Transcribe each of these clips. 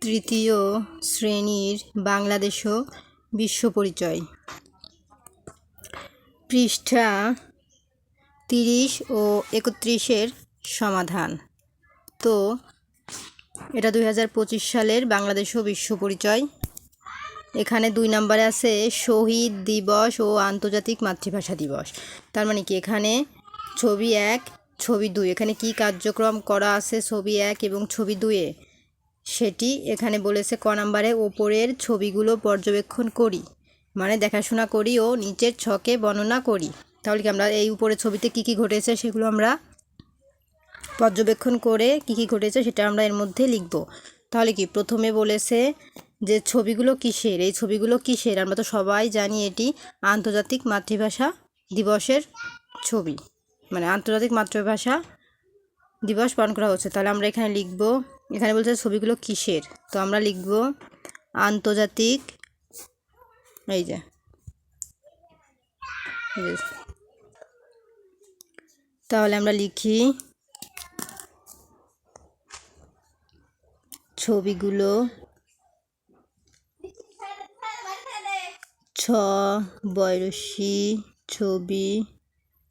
তৃতীয় শ্রেণির বাংলাদেশ বিশ্ব পরিচয়। পৃষ্ঠা তিরিশ ও একত্রিশের সমাধান। তো, এটা দুই হাজার পঁচিশ সালের বাংলাদেশ ও বিশ্ব পরিচয়। এখানে দুই নম্বরে আছে শহীদ দিবস ও আন্তর্জাতিক মাতৃভাষা দিবস। তার মানে কি? এখানে ছবি এক, ছবি দুই। এখানে কি কার্যক্রম করা আছে? ছবি এক এবং ছবি দুয়ে সেটি এখানে বলেছে, ক নাম্বারে ওপরের ছবিগুলো পর্যবেক্ষণ করি। মানে দেখাশোনা করি ও নিচের ছকে বর্ণনা করি। তাহলে কি আমরা এই উপরের ছবিতে কি কি ঘটেছে সেগুলো আমরা পর্যবেক্ষণ করে কি কি ঘটেছে সেটা আমরা এর মধ্যে লিখব। তাহলে কি প্রথমে বলেছে যে ছবিগুলো কিসের? এই ছবিগুলো কিসের? আমরা তো সবাই জানি এটি আন্তর্জাতিক মাতৃভাষা দিবসের ছবি। মানে আন্তর্জাতিক মাতৃভাষা দিবস পালন করা হচ্ছে। তাহলে আমরা এখানে লিখব এখানে বলছে ছবিগুলো কিসের? তো আমরা লিখব আন্তর্জাতিক, এই যে তাহলে আমরা লিখি ছবিগুলো ছ বয়সী ছবিগুলো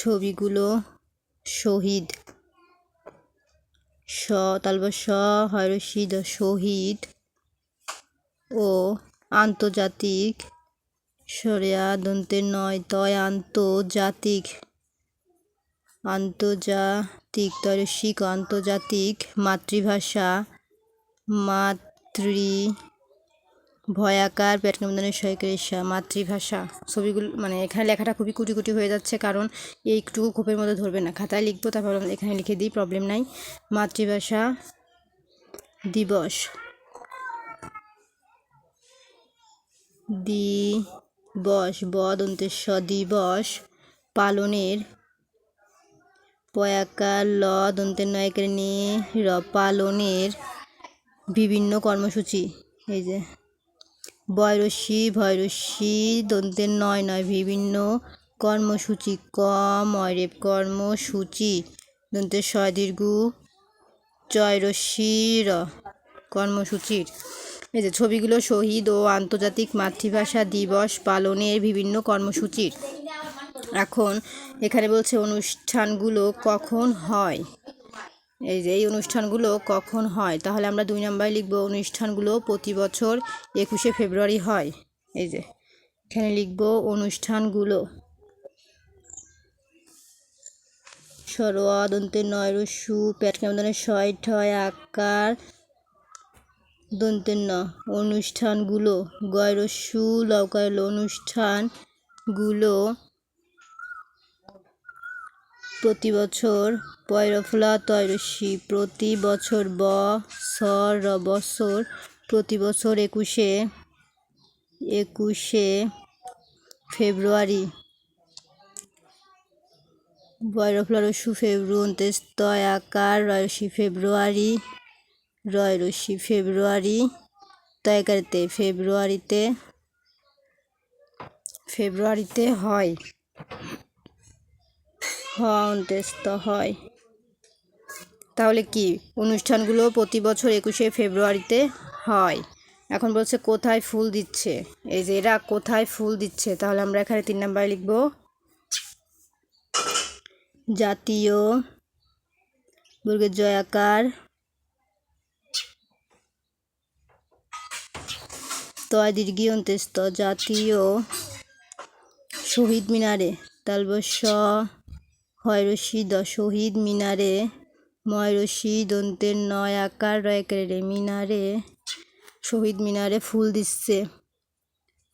ছবিগুলো শহীদ। স, তালব স হরসিদ শহীদ ও আন্তর্জাতিক সরিয়া দন্তে নয়, তয় আন্তর্জাতিক আন্তর্জাতিক তরসিক, আন্তর্জাতিক মাতৃভাষা, মাতৃ ভয়াকার পেটকামদানের সহকারীসা মাতৃভাষা, ছবিগুলো মানে এখানে লেখাটা খুবই কুটি কুটি হয়ে যাচ্ছে কারণ এইটুকু খোপের মধ্যে ধরবে না। খাতায় লিখব, তারপর এখানে লিখে দিই প্রবলেম নাই। মাতৃভাষা দিবস। দিবস বদন্তেশ্ব দিবস পালনের পয়াকার ল দন্তের নয়কের নি র পালনের বিভিন্ন কর্মসূচি। এই যে বয়রসী, ভয়রসী, দন্তের নয় নয়, বিভিন্ন কর্মসূচি ক ময়রেপ কর্মসূচি, দন্তের ছয় দীর্ঘ কর্মসূচির। এই যে ছবিগুলো শহীদ ও আন্তর্জাতিক মাতৃভাষা দিবস পালনের বিভিন্ন কর্মসূচির। এখন এখানে বলছে অনুষ্ঠানগুলো কখন হয়? এই যে, এই অনুষ্ঠানগুলো কখন হয়? তাহলে আমরা দুই নম্বরে লিখব, অনুষ্ঠানগুলো প্রতি বছর একুশে ফেব্রুয়ারি হয়। এই যে, এখানে লিখব অনুষ্ঠানগুলো। সরোয়া, দন্তে নয় রসু, পেট কেমনের ছয় ঠয়, আকার দন্তের ন। অনুষ্ঠানগুলো গয়রসু লকাল অনুষ্ঠানগুলো প্রতি বছর পয়রফলা তৈরসী প্রতি বছর ব, স, র বছর প্রতি বছর একুশে একুশে ফেব্রুয়ারি। বয়রফলা রসু ফেব্রুয়ারি তয় আকার রয়সী ফেব্রুয়ারি রয় রশি ফেব্রুয়ারি, তয়কারিতে ফেব্রুয়ারিতে ফেব্রুয়ারিতে হয়। হন্তেস্ত হয়। তাহলে কি? অনুষ্ঠানগুলো প্রতি বছর একুশে ফেব্রুয়ারিতে হয়। এখন বলছে, কোথায় ফুল দিচ্ছে? এই যে এরা কোথায় ফুল দিচ্ছে? তাহলে আমরা এখানে তিন নাম্বারে লিখব। জাতীয় বর্গের জয়াকার। তয় দীর্ঘী অন্ত্যস্ত জাতীয় শহীদ মিনারে। তালবস্য হয়রসি দ শহীদ মিনারে ময়রসি দন্তের নয় আকার রয়কারে মিনারে, শহীদ মিনারে ফুল দিচ্ছে।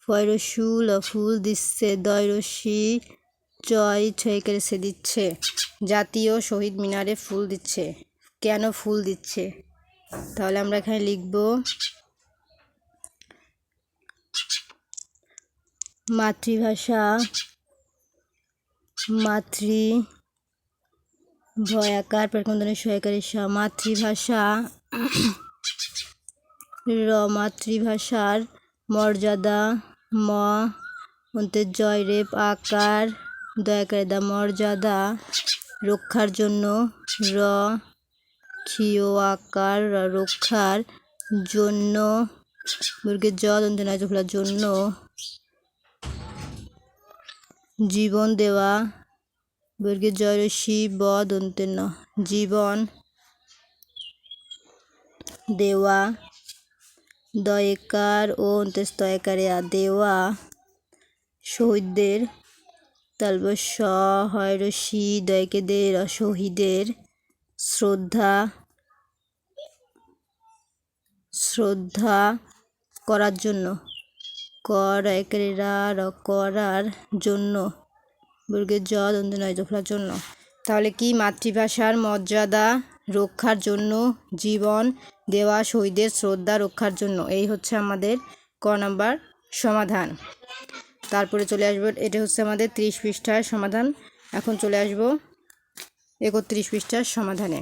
ফয়রসুল ফুল দিচ্ছে দয়রসি চয় ছয়কারে সে দিচ্ছে। জাতীয় শহীদ মিনারে ফুল দিচ্ছে। কেন ফুল দিচ্ছে? তাহলে আমরা এখানে লিখব, মাতৃভাষা, মাতৃ ভয়াকার প্রকন্দনের সহায়কারী মাতৃভাষা র মাতৃভাষার মর্যাদা ম, অন্তের জয়, রেপ, আকার দয়াকারে দা মর্যাদা রক্ষার জন্য র, ক্ষীয় আকার রক্ষার জন্য বর্গের জ দন্তে নয় জন্য জীবন দেওয়া বর্গের জয় রশ্মি ব জীবন দেওয়া দয়কার ও অন্ত্যস্তয়কারে আ দেওয়া শহীদদের তালব স হয় দয়কেদের শহীদের শ্রদ্ধা শ্রদ্ধা করার জন্য, কর একেরা করার জন্য বর্গের জ দন্ত নয় জন্য। তাহলে কি মাতৃভাষার মর্যাদা রক্ষার জন্য, জীবন দেওয়া শহীদের শ্রদ্ধা রক্ষার জন্য? এই হচ্ছে আমাদের ক নাম্বার সমাধান। তারপরে চলে আসব, এটা হচ্ছে আমাদের ত্রিশ পৃষ্ঠার সমাধান। এখন চলে আসব একত্রিশ পৃষ্ঠার সমাধানে।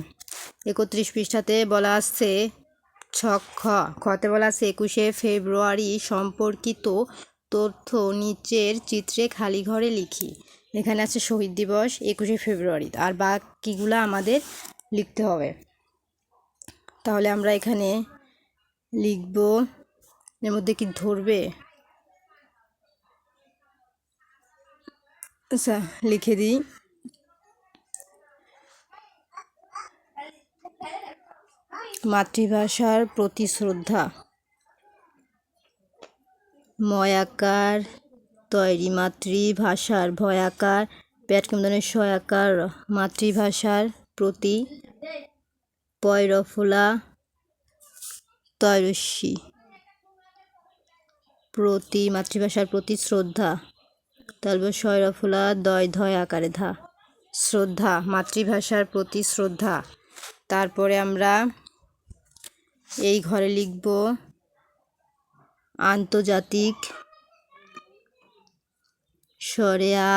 একত্রিশ পৃষ্ঠাতে বলা আছে ছক খ। খতে বলা আছে একুশে ফেব্রুয়ারি সম্পর্কিত তথ্য নিচের চিত্রে খালি ঘরে লিখি। এখানে আছে শহীদ দিবস, একুশে ফেব্রুয়ারি। আর বাকিগুলো আমাদের লিখতে হবে। তাহলে আমরা এখানে লিখব, এর মধ্যে কি ধরবে? আচ্ছা লিখে দিই। মাতৃভাষার প্রতি শ্রদ্ধা। ময়াকার তৈরি মাতৃভাষার ভয়াকার প্যাটকেমদনের সয়াকার মাতৃভাষার প্রতি পয়রফুলা তৈরস্বী প্রতি মাতৃভাষার প্রতি শ্রদ্ধা। তারপর শয়রফুলা দয় ধয় আকারে ধা। শ্রদ্ধা, মাতৃভাষার প্রতি শ্রদ্ধা। তারপরে আমরা এই ঘরে লিখব আন্তর্জাতিক সরেয়া,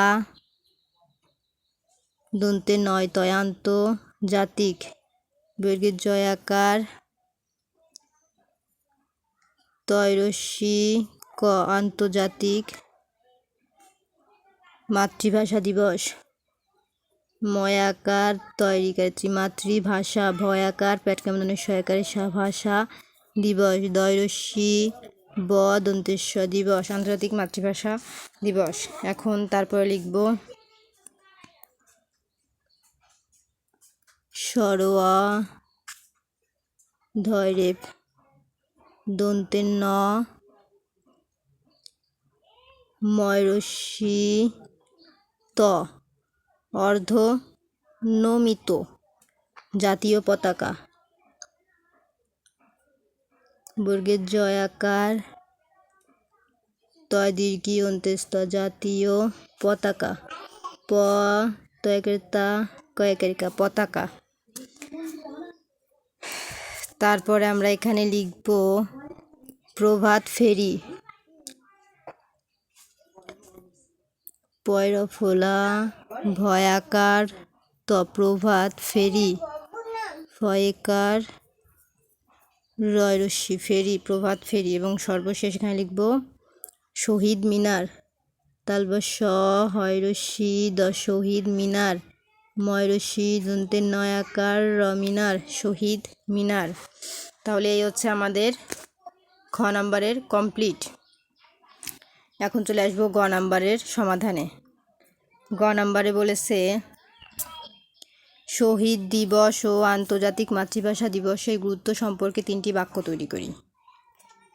দন্তে নয় তয় আন্তর্জাতিক বর্গের জয়াকার তৈরস্বী ক, আন্তর্জাতিক, মাতৃভাষা দিবস, ময়াকার, তৈরিকারী মাতৃভাষা ভয়াকার, প্যাটকামদনের সহায়কারী ভাষা দিবস দয়রশ্মি ব দন্তেশ্বর দিবস, আন্তর্জাতিক মাতৃভাষা দিবস। এখন তারপরে লিখব সরোয়া ধৈরেপ দন্তের ন ময়রশ্মি ত অর্ধ নমিত জাতীয় পতাকা। বর্গের জয়াকার তয় দীর্ঘী অন্ত্যস্ত জাতীয় পতাকা, প, তয়কর্তা, কয়েকারিকা পতাকা। তারপরে আমরা এখানে লিখব প্রভাত ফেরি, পয়রফোলা, ভয়াকার, তপ্রভাত ফেরি, ফয়েকার রয়রস্যি ফেরি, প্রভাত ফেরি এবং সর্বশেষ এখানে লিখব, শহীদ মিনার তালব স হয়রস্যি দ শহীদ মিনার ময়রস্যি দন্তের নয়াকার র মিনার, শহীদ মিনার। তাহলে এই হচ্ছে আমাদের খ নাম্বারের কমপ্লিট। এখন চলে আসব গ নাম্বারের সমাধানে। গ নাম্বারে বলেছে শহীদ দিবস ও আন্তর্জাতিক মাতৃভাষা দিবসের গুরুত্ব সম্পর্কে তিনটি বাক্য তৈরি করি।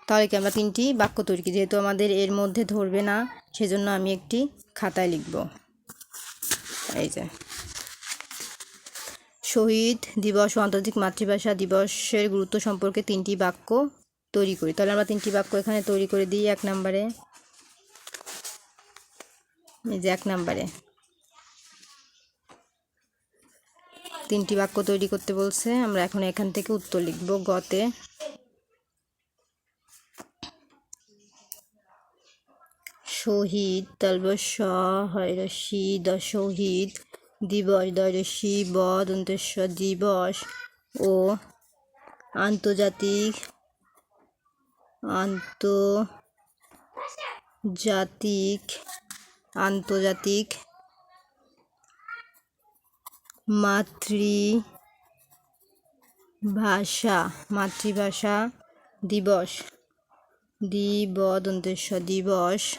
তাহলে কি আমরা তিনটি বাক্য তৈরি করি? যেহেতু আমাদের এর মধ্যে ধরবে না, সেজন্য আমি একটি খাতায় লিখব। এই যে। শহীদ দিবস ও আন্তর্জাতিক মাতৃভাষা দিবসের গুরুত্ব সম্পর্কে তিনটি বাক্য তৈরি করি। তাহলে আমরা তিনটি বাক্য এখানে তৈরি করে দিই এক নম্বরে। এই যে এক নম্বরে। তিনটি বাক্য তৈরি করতে বলছে। আমরা এখন এখান থেকে উত্তর লিখব গতে। শহীদ তালবস হয়রসি দ শহীদ দিবস দয়রসি ব দন্তেশ্বর দিবস ও আন্তর্জাতিক আন্তর্জাতিক আন্তর্জাতিক মাতৃ ভাষা মাতৃভাষা দিবস। দিবদন্তেশ্ব দিবস।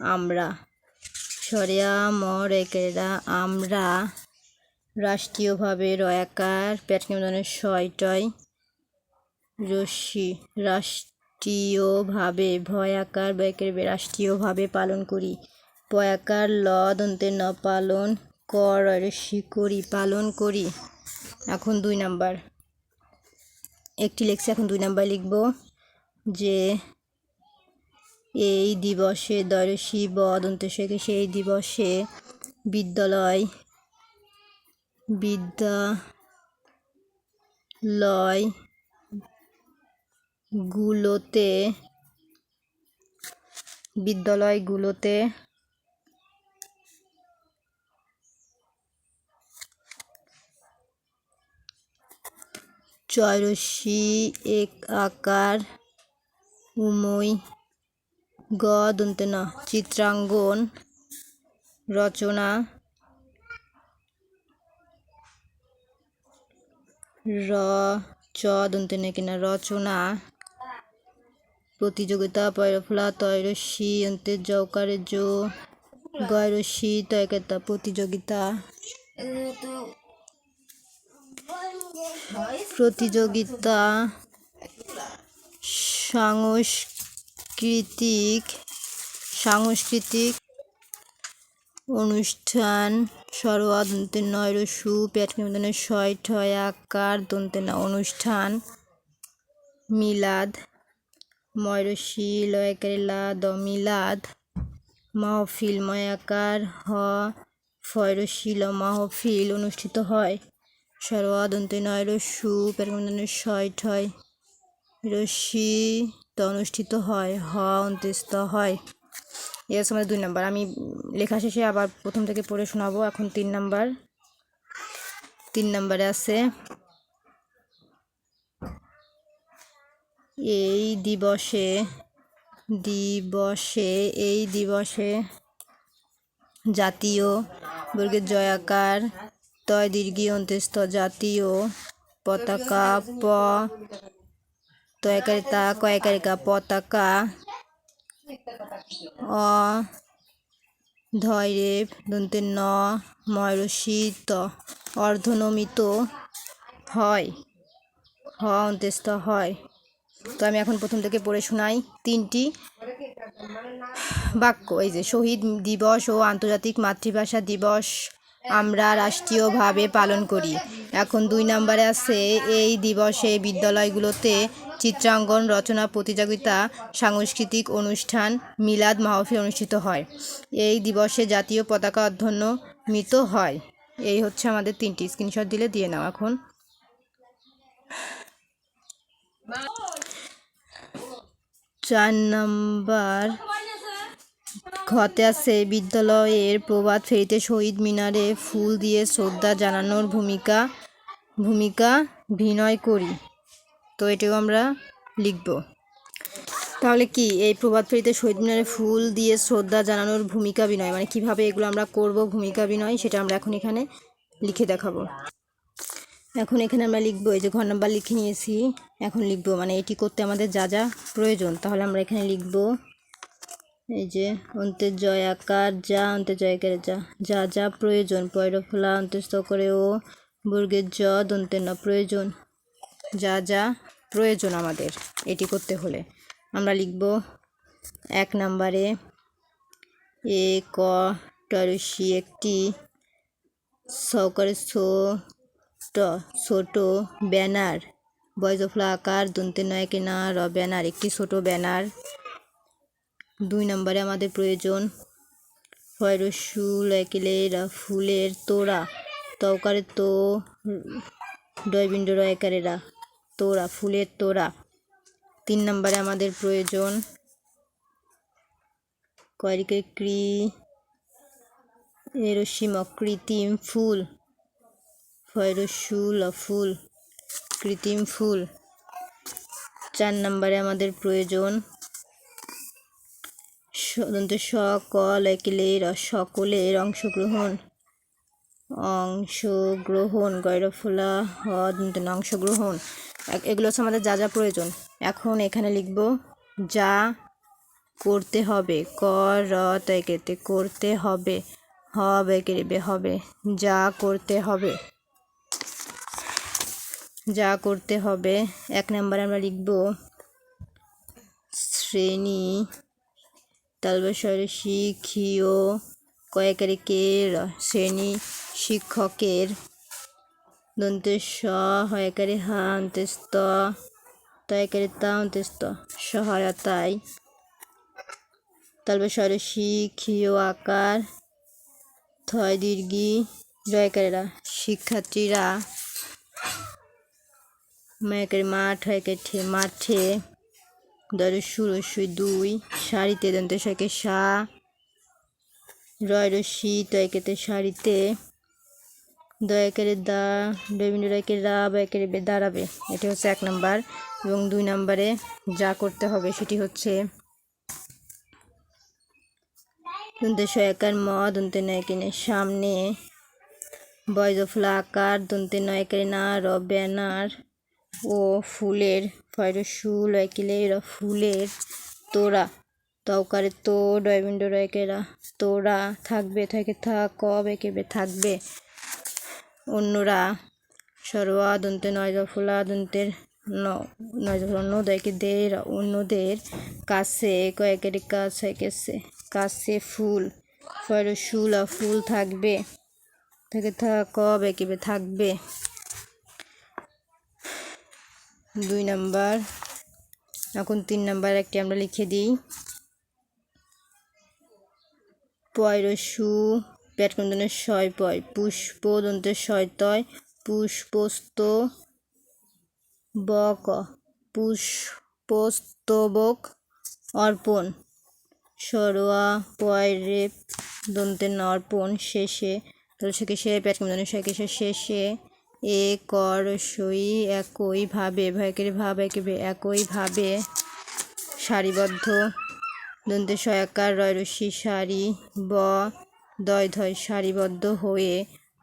আমরা, সরিয়া মর একেরা আমরা রাষ্ট্রীয়ভাবে রয়াকার প্যাটনিমনের ছয়টয় রশ্মি, রাষ্ট্রীয়ভাবে ভয়াকার ব্যাকের রাষ্ট্রীয়ভাবে পালন করি। পয়াকার ল দন্তে ন পালন কর করি, পালন করি। এখন দুই নাম্বার। একটি লেখছি, এখন দুই নাম্বার লিখব যে এই দিবসে দয়রসি বদন্ত শেখে সেই দিবসে বিদ্যালয় বিদ্যালয় গুলোতে বিদ্যালয়গুলোতে চয়রসি, এক আকার উময় গ দন্তে চিত্রাঙ্গন, রচনা, র, চ দন্তে কিনা, রচনা, প্রতিযোগিতা, পয়রফলা তৈরসি অন্তে জৌকারে জো, গয়রসি, তয়কেতা, প্রতিযোগিতা। প্রতিযোগিতা সাংস্কৃতিক সাংস্কৃতিক অনুষ্ঠান সরোয়া দন্তে নয় রসু পেটনিমদনের ছয় ঠয় আকার দন্তে না অনুষ্ঠান, মিলাদ ময়রসি লয়কারে লা দ মিলাদ, মাহফিল ময়াকার হ, ফয়রশিল, মাহফিল অনুষ্ঠিত হয়। সরোয়া দন্তে নয়, রসু পেটনিমদনের ছয় ঠয়। রশ্মি তো অনুষ্ঠিত হয়, হ অন্ত্যস্ত হয়। এ আছে আমাদের দুই নাম্বার। আমি লেখা শেষে আবার প্রথম থেকে পড়ে শোনাবো। এখন তিন নাম্বার। তিন নাম্বারে আছে, এই দিবসে দিবসে, এই দিবসে জাতীয় বর্গের জয়াকার তয় দীর্ঘী অন্ত্যস্ত জাতীয় পতাকা প তয়কারিতা কয়কারিকা পতাকা, অ ধৈরে দন্তে ন ময়রসিত অর্ধনমিত, হয়, হ অন্ত্যস্ত হয়। তো আমি এখন প্রথম থেকে পড়ে শোনাই তিনটি বাক্য, এই যে শহীদ দিবস ও আন্তর্জাতিক মাতৃভাষা দিবস আমরা রাষ্ট্রীয়ভাবে পালন করি। এখন দুই নম্বরে আছে এই দিবসে বিদ্যালয়গুলোতে চিত্রাঙ্কন, রচনা, প্রতিযোগিতা, সাংস্কৃতিক অনুষ্ঠান, মিলাদ মাহফিল অনুষ্ঠিত হয়। এই দিবসে জাতীয় পতাকা অধ্যন্নমিত হয়। এই হচ্ছে আমাদের তিনটি স্ক্রিনশট দিলে দিয়ে নাও এখন। চার নাম্বার ঘতে আছে বিদ্যালয়ের প্রভাত ফেরিতে শহীদ মিনারে ফুল দিয়ে শ্রদ্ধা জানানোর ভূমিকা ভূমিকা বিনয় করি। তো এটাও আমরা লিখব। তাহলে কি, এই প্রভাত ফেরিতে শহীদ মিনারে ফুল দিয়ে শ্রদ্ধা জানানোর ভূমিকা বিনয় মানে কীভাবে এগুলো আমরা করব ভূমিকা বিনয়, সেটা আমরা এখন এখানে লিখে দেখাবো। এখন এখানে আমরা লিখব, এই যে ঘর নাম্বার লিখে নিয়েছি, এখন লিখব মানে এটি করতে আমাদের যা যা প্রয়োজন। তাহলে আমরা এখানে লিখব এই যে অন্তের জয় আকার, যা অন্তের জয়কারে যা যা যা প্রয়োজন পয়রফলা অন্তস্থ করে ও বর্গের জ দন্তের না প্রয়োজন যা যা প্রয়োজন আমাদের, এটি করতে হলে। আমরা লিখব এক নাম্বারে, এ, ক টরসি একটি সহকারে সো, ট, ছোট ব্যানার। বয়জফলা আকার দন্তের নয় না, র ব্যানার, একটি ছোট ব্যানার। দুই নম্বরে আমাদের প্রয়োজন ফয়রসু একেলের ফুলের তোড়া তওকারে তো ডয়বিন্ড রয়কারেরা তোড়া, ফুলের তোড়া। তিন নম্বরে আমাদের প্রয়োজন কয়রিকে ক্রি এরসিম কৃত্রিম ফুল ফয়রসুল ফুল, কৃত্রিম ফুল। চার নম্বরে আমাদের প্রয়োজন দন্তে সকল একেলের সকলের অংশগ্রহণ অংশগ্রহণ, গয়রফুলা হ অংশগ্রহণ। এগুলো হচ্ছে আমাদের যা যা প্রয়োজন। এখন এখানে লিখব, যা করতে হবে ক র তৈকেতে করতে হবে হবে কেড়ে হবে, যা করতে হবে, যা করতে হবে। এক নম্বরে আমরা লিখব, শ্রেণি তালবসরে শিক্ষীয় কয়েকারে কে শ্রেণি শিক্ষকের দন্তে স হয়কারে হা অন্তেস্ত তয়কারে তা অন্তেস্ত সহায়তায়। তালবসরে শিক্ষীয় আকার থয় দীর্ঘি, জয়কারেরা শিক্ষার্থীরা মায়ের মাঠ হয়কে মাঠে দরে সুরসুই দুই, শাড়িতে দন্তে শকে সা রয় রশি তয়কেতে শাড়িতে দয়াকারে দা রবীন্দ্র রায়কে রা বয়কারে বে, দাঁড়াবে। এটি হচ্ছে এক নাম্বার এবং দুই নাম্বারে যা করতে হবে সেটি হচ্ছে দন্তে সয়াকার ম দন্তে নয়কিনে সামনে, বয়জফলা আকার, দন্তে নয়কারে না র ব্যানার ও ফুলের ফয়রসু লয়কিলে র ফুলের তোরা তওকারে তো ডয়বিন্ড রয়কেরা তোরা থাকবে, থাকে থাক ক বেকেবে থাকবে? অন্যরা, সরোয়া দন্তে নয় ফুলা দন্তের ন নয় অন্য দয়কে দের, অন্যদের কাছে, কয়েকের কাছে, কেছে ফুল ফয়রসুলা ফুল থাকবে, থেকে থাক ক বেকেবে থাকবে? দুই নাম্বার। এখন তিন নাম্বার একটি আমরা লিখে দিই। পয়রসু পেটকন্দনের ছয় পয়, পুষ্প দন্তের ছয় তয়, পুষ্পস্ত বক পুষ্পস্তবক অর্পণ। সরোয়া পয়রে দন্তের অর্পণ শেষে তাহলে সে সে পেটকন্দনের শেষে শেষে এ কর সই একইভাবে একইভাবে সারিবদ্ধ। দন্তে সয়াকার রয় রশ্মি সারি ব, দয় ধয় সারিবদ্ধ হয়ে,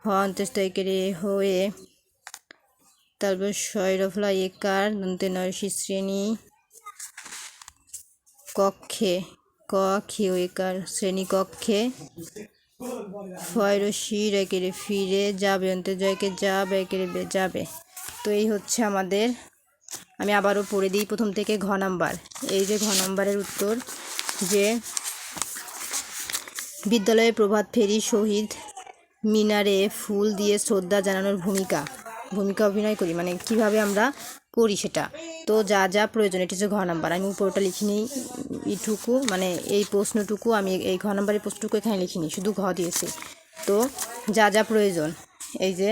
হ অন্তস্তৈকেরে হয়ে। তারপর শয়রফলা একার, দন্তে নয়সী শ্রেণি কক্ষে, ক খিও একার শ্রেণি কক্ষে ফয়রসি রেকেরে ফিরে যাবে, অন্তে জয়কে যাবে, একেরে যাবে। তো এই হচ্ছে আমাদের, আমি আবারও পড়ে দিই প্রথম থেকে ঘ নাম্বার। এই যে ঘ নাম্বারের উত্তর, যে বিদ্যালয়ে প্রভাত ফেরি শহীদ মিনারে ফুল দিয়ে শ্রদ্ধা জানানোর ভূমিকা। ভূমিকা অভিনয় করি মানে কীভাবে আমরা করি সেটা। তো যা যা প্রয়োজন, এটি হচ্ছে ঘ নাম্বার। আমি উপরটা লিখিনি, এইটুকু মানে এই প্রশ্নটুকু, আমি এই ঘ নাম্বারের প্রশ্নটুকু এখানে লিখিনি, শুধু ঘ দিয়েছি। তো যা যা প্রয়োজন, এই যে,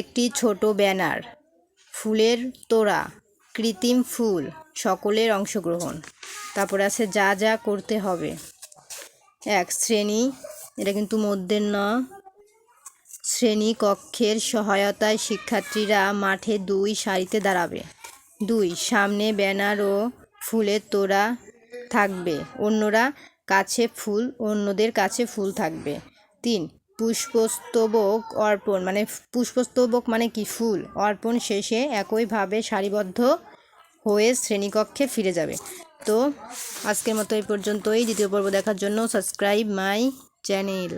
একটি ছোট ব্যানার, ফুলের তোড়া, কৃত্রিম ফুল, সকলের অংশগ্রহণ। তারপরে আছে যা যা করতে হবে। এক, শ্রেণি, এটা কিন্তু মধ্যের ন শ্রেণি কক্ষের সহায়তায় শিক্ষার্থীরা মাঠে দুই সারিতে দাঁড়াবে। দুই, সামনে ব্যানার ও ফুলের তোড়া থাকবে। অন্যরা কাছে ফুল, অন্যদের কাছে ফুল থাকবে। তিন, পুষ্পস্তবক অর্পণ মানে পুষ্পস্তবক মানে কি? ফুল। অর্পণ শেষে একইভাবে সারিবদ্ধ হয়ে শ্রেণীকক্ষে ফিরে যাবে। তো আজকের মতো এই পর্যন্তই। দ্বিতীয় পর্ব দেখার জন্য সাবস্ক্রাইব মাই চ্যানেল